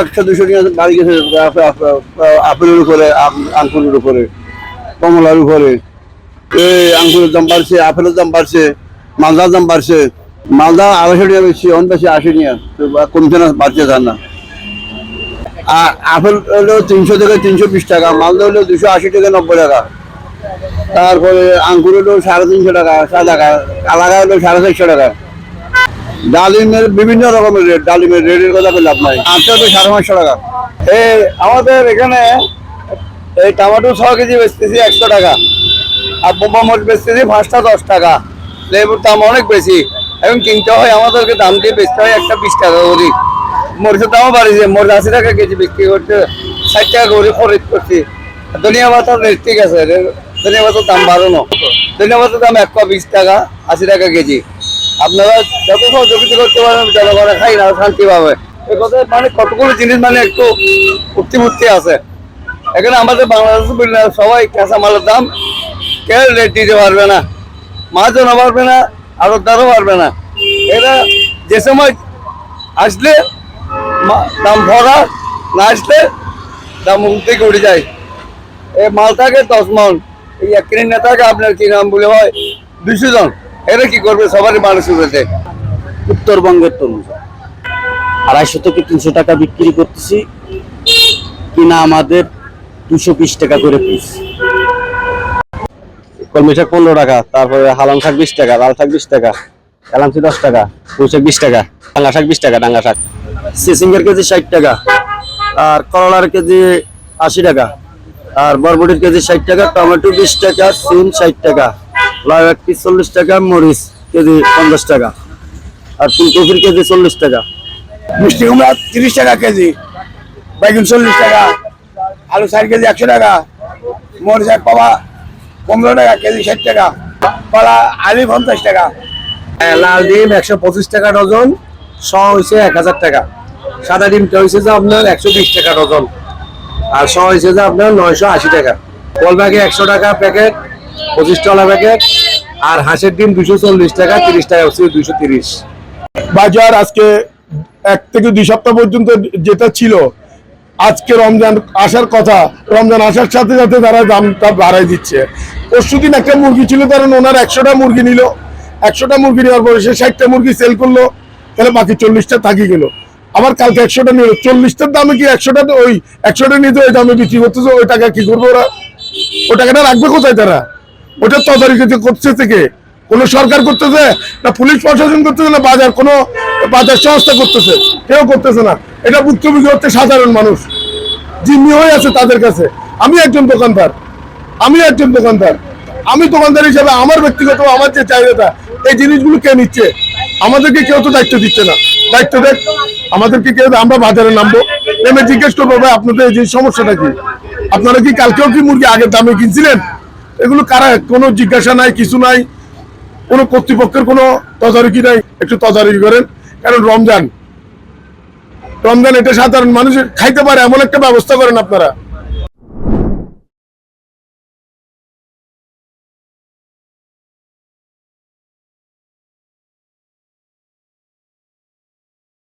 একশো দুশো টাকা বাড়ি গেছে আপ- আপ- আপেলের উপরে আঙ্কুরের উপরে, কমলার উপরে। এই আঙ্কুরের দাম বাড়ছে, আপেলের দাম বাড়ছে, মালদার দাম বাড়ছে। মালদা আড়াইশো টাকা বেশি অন বেশি আশি বা- কমছে না, বাড়ছে তার না। আর আপেল হলো তিনশো থেকে তিনশো বিশ টাকা, মালদা হলো দুশো আশি থেকে নব্বই টাকা। তারপরে আঙ্কুর হলো সাড়ে তিনশো টাকা, সাদা টাকা কালাগা হলো সাড়ে চারশো টাকা। ডালিমের বিভিন্ন রকমের রেট ডালিমের রেটের কথা বলে নাই। আটশো তো সাড়ে পাঁচশো টাকা। এই আমাদের এখানে এই টমেটো ছ কেজি বেচতেছি একশো টাকা আর বোম্বা মরিচ বেচতেছি পাঁচটা দশ টাকা। লেবুর দাম অনেক বেশি এবং কিনতে হয় আমাদেরকে দাম দিয়ে বেচতে হয় একটা বিশ টাকা করে। মরিচের দামও বাড়িয়েছে মরিচ আশি টাকা কেজি বিক্রি করতে ষাট টাকা করে খরিদ করছি। ধনিয়া পাতার রেট ঠিক আছে ধনিয়া পাতার দাম বাড়ানো। ধনিয়া পাতার দাম এক বিশ টাকা আশি টাকা কেজি। আপনারা যত সহযোগিতা করতে পারেন জনগণে খাই না শান্তি পাবে মানে কতগুলো জিনিস মানে একটু উঠতি উঠতি আছে। এখানে আমাদের বাংলাদেশ সবাই কাঁচামালের দাম কেউ রেট দিতে পারবে না, মাছও পারবে না আড়তদারও পারবে না। এরা যে সময় আসলে দাম ভরা না আসলে দাম থেকে উঠে যায়। এই মালটাকে দশ মন, এই এক নেতাকে আপনার কি নাম বলে হয়? দুশো জন। এরা কি করবে? সবারই মানুষ উঠেছে উত্তরবঙ্গের তরমুজ। আড়াইশো থেকে তিনশো টাকা বিক্রি করতেছি। কিনা আমাদের দুশো বিশ টাকা করে পিস কলমি শাক পনেরো টাকা তারপরে হালাম শাক বিশ টাকা লাল শাক বিশ টাকা কালামচি দশ টাকা পুঁই শাক বিশ টাকা ডাঙ্গা শাক বিশ টাকা ডাঙ্গা শাক। সিসিঙ্গের কেজি ষাট টাকা আর করলার কেজি আশি টাকা আর বরবটির কেজি ষাট টাকা টমেটো বিশ টাকা সিম ষাট টাকা। লাউ এক পিস চল্লিশ টাকা মরিচ কেজি পঞ্চাশ টাকা আর ফুলকপির কেজি চল্লিশ টাকা। মিষ্টি কুমড়া তিরিশ টাকা কেজি বেগুন চল্লিশ টাকা আলু চার কেজি একশো টাকা মরিচ এক পাবা পনেরো টাকা কেজি ষাট টাকা কলা আলু পঞ্চাশ টাকা। লাল ডিম একশো পঁচিশ টাকা ডজন শ হয়েছে এক হাজার টাকা। সাদা ডিমটা হয়েছে যে আপনার একশো বিশ টাকা ডজন। আর শ হয়েছে যে আপনার নয়শো আশি টাকা। কল একশো টাকা প্যাকেট পঁচিশ টাকা প্যাকেট আর হাঁসের ডিম দুশো চল্লিশ টাকা, তিরিশ টাকা হচ্ছে দুশো তিরিশ। বাজার আজকে এক থেকে দুই সপ্তাহ পর্যন্ত যেটা ছিল, আজকে রমজান আসার কথা, রমজান আসার সাথে সাথে তারা দামটা বাড়াই দিচ্ছে। পরশু দিন একটা মুরগি ছিল, ধরেন ওনার একশোটা মুরগি নিল, একশোটা মুরগি নেওয়ার পরে সে ষাটটা মুরগি সেল করল, তাহলে বাকি চল্লিশটা থাকি গেল। আবার কালকে একশোটা নিল, চল্লিশটার দামে কি একশোটা ওই একশোটা নিতে ওই দামে বিক্রি করতেছে, ওই টাকা কি করবে ওরা? ওই টাকাটা রাখবে কোথায় তারা? ওটা তদারকি করছে থেকে? কোন সরকার করতেছে না পুলিশ প্রশাসন করতেছে না বাজার? কোনো বাজার সংস্থা করতেছে? কেউ করতেছে না। এটা ভুক্তভোগী হচ্ছে সাধারণ মানুষ। জিম্মি হয়ে আছে তাদের কাছে। আমি একজন দোকানদার। আমি একজন দোকানদার। আমি দোকানদার হিসেবে আমার ব্যক্তিগত আমার যে চাহিদাটা, এই জিনিসগুলো কে নিচ্ছে? আমাদেরকে কেউ তো দায়িত্ব দিচ্ছে না। দায়িত্ব দেখ, আমাদেরকে কেউ আমরা বাজারে নামবো। নেমে জিজ্ঞেস করব, ভাই, আপনাদের এই সমস্যাটা কি? আপনারা কি কালকেও কি মুরগি আগের দামে কিনছিলেন? এগুলো কারা? কোনো জিজ্ঞাসা নাই, কিছু নাই, কোনো কর্তৃপক্ষের কোনো তদারকি নাই। একটু তদারকি করেন। কারণ রমজান রমজান এটা সাধারণ মানুষের খাইতে পারে, এমন একটা ব্যবস্থা করেন আপনারা।